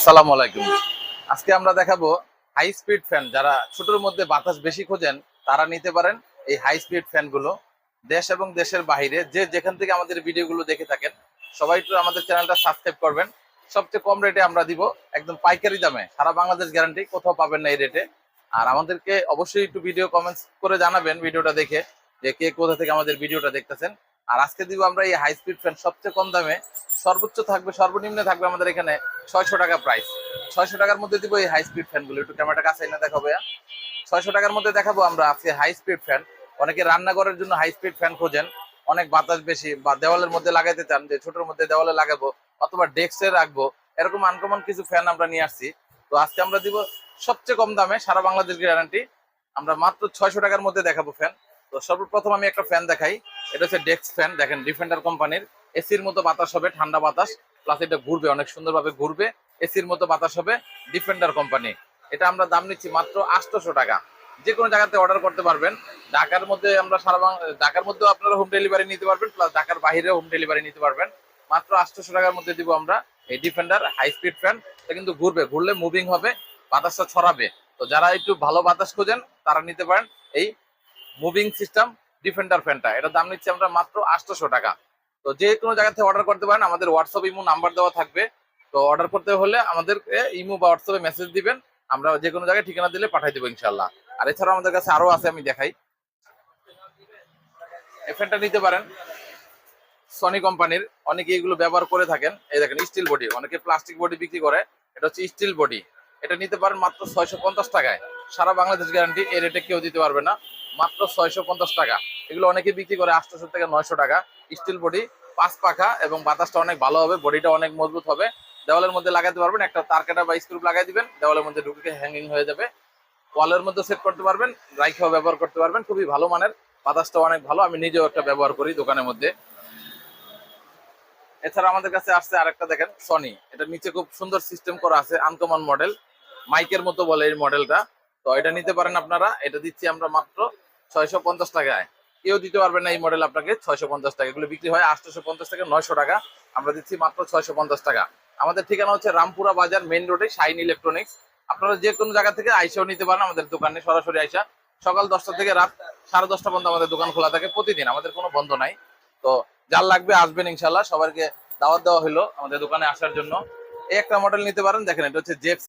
আসসালামু আলাইকুম। আজকে আমরা দেখাবো হাই স্পিড ফ্যান যারা ছোটর মধ্যে বাতাস বেশি খোঁজেন, তারা নিতে পারেন এই হাই স্পিড ফ্যানগুলো দেশ এবং দেশের বাইরে যে যেখান থেকে আমাদের ভিডিওগুলো দেখে থাকেন, সবাই একটু আমাদের চ্যানেলটা সাবস্ক্রাইব করবেন। সবচেয়ে কম রেটে আমরা দিব, একদম পাইকারি দামে। সারা বাংলাদেশ গ্যারান্টি কোথাও পাবেন না এই রেটে আর আমাদেরকে অবশ্যই একটু ভিডিও কমেন্টস করে জানাবেন ভিডিওটা দেখে, যে কে কোথা থেকে আমাদের ভিডিওটা দেখতেছেন। আর আজকে দিব আমরা এই হাই স্পিড ফ্যান সবচেয়ে কম দামে, সর্বোচ্চ থাকবে, সর্বনিম্ন থাকবে আমাদের এখানে ছয়শো টাকা প্রাইস ছয়শো টাকার মধ্যে দিব এই হাই স্পিড ফ্যানগুলো একটু ক্যামেরাটা কাছে এনে দেখাবো ছয়শো টাকার মধ্যে দেখাবো আমরা আজকে হাই স্পিড ফ্যান অনেকে রান্নাঘরের জন্য হাই স্পিড ফ্যান খোঁজেন। অনেক বাতাস বেশি বা দেওয়ালের মধ্যে লাগাইতে চান যে ছোটোর মধ্যে দেওয়ালে লাগাবো অথবা ডেস্কে রাখব, এরকম আনকমন কিছু ফ্যান আমরা নিয়ে আসছি। তো আজকে আমরা দিব সবচেয়ে কম দামে, সারা বাংলাদেশ গ্যারান্টি আমরা মাত্র ছয়শো টাকার মধ্যে দেখাবো ফ্যান তো সর্বপ্রথম আমি একটা ফ্যান দেখাই। এটা হচ্ছে ডেস্ক ফ্যান দেখেন ডিফেন্ডার কোম্পানির। এসির মতো বাতাস হবে, ঠান্ডা বাতাস প্লাস এটা ঘুরবে, অনেক সুন্দরভাবে ঘুরবে। এসির মতো বাতাস হবে ডিফেন্ডার কোম্পানি। এটা আমরা দাম নিচ্ছি মাত্র আটশোশো টাকা। যে কোনো জায়গাতে অর্ডার করতে পারবেন। ঢাকার মধ্যে আমরা সারা ঢাকার মধ্যেও আপনারা হোম ডেলিভারি নিতে পারবেন প্লাস ঢাকার বাইরেও হোম ডেলিভারি নিতে পারবেন। মাত্র আটশোশো টাকার মধ্যে দিব আমরা এই ডিফেন্ডার হাই স্পিড ফ্যান এটা কিন্তু ঘুরবে, ঘুরলে মুভিং হবে, বাতাসটা ছড়াবে। তো যারা একটু ভালো বাতাস খোঁজেন, তারা নিতে পারেন এই মুভিং সিস্টেম ডিফেন্ডার ফ্যানটা এটা দাম নিচ্ছি আমরা মাত্র আটশোশো টাকা। তো যে কোনো জায়গা থেকে অর্ডার করতে পারেন, আমাদের হোয়াটসঅ্যাপ ইমো নাম্বার দেওয়া থাকবে। তো অর্ডার করতে হলে আমাদের ইমো বা হোয়াটসঅ্যাপে মেসেজ দিবেন। আমরা যে কোনো জায়গায় ঠিকানা দিলে পাঠিয়ে দেবো ইনশাল্লাহ আর এছাড়াও আমাদের কাছে আরও আছে, আমি দেখাই। এই ফ্যানটা নিতে পারেন। সনি কোম্পানির অনেকে এগুলো ব্যবহার করে থাকেন। এই দেখেন স্টিল বডি অনেকে প্লাস্টিক বডি বিক্রি করে। এটা হচ্ছে স্টিল বডি এটা নিতে পারেন মাত্র ছয়শো পঞ্চাশ টাকায়। সারা বাংলাদেশ গ্যারান্টি এই রেটে কেউ দিতে পারবে না। মাত্র ছয়শো পঞ্চাশ টাকা। এগুলো অনেকে বিক্রি করে আটশোশো থেকে নয়শো টাকা। স্টিল বডি, পাঁচ পাখা এবং বাতাসটা অনেক ভালো হবে, বডিটা অনেক মজবুত হবে। দেওয়ালের মধ্যে লাগাতে পারবেন, একটা তার কাটা বা স্ক্রুপ লাগাই দিবেন, দেওয়ালের মধ্যে ঢুকে হ্যাঙ্গিং হয়ে যাবে। ওয়ালের মধ্যে সেট করতে পারবেন, রাইখাও ব্যবহার করতে পারবেন, খুবই ভালো মানের, বাতাসটা অনেক ভালো, আমি নিজেও একটা ব্যবহার করি দোকানের মধ্যে। এছাড়া আমাদের কাছে আসছে আরেকটা দেখেন সনি এটা নিচে খুব সুন্দর সিস্টেম করা আছে আনকমন মডেল মাইকের মতো বলে এই মডেলটা তো এটা নিতে পারেন আপনারা, এটা দিচ্ছি আমরা মাত্র ছয়শো পঞ্চাশ টাকায়। কেউ দিতে পারবেন না এই মডেল আপনাকে ছয়শো পঞ্চাশ টাকা। এগুলো বিক্রি হয় আটশোশো পঞ্চাশ থেকে নয়শো টাকা। আমরা দিচ্ছি মাত্র ছয়শো পঞ্চাশ টাকা। আমাদের ঠিকানা হচ্ছে রামপুরা বাজার মেইন রোডে শাইন ইলেকট্রনিক্স আপনারা যে কোনো জায়গা থেকে আইসাও নিতে পারেন আমাদের দোকানে, সরাসরি আইসা। সকাল দশটা থেকে রাত সাড়ে দশটা পর্যন্ত আমাদের দোকান খোলা থাকে প্রতিদিন, আমাদের কোনো বন্ধ নাই। তো যার লাগবে আসবেন ইনশাল্লাহ সবাইকে দাওয়াত দেওয়া হলো আমাদের দোকানে আসার জন্য। এই একটা মডেল নিতে পারেন, দেখেন এটা হচ্ছে জেপস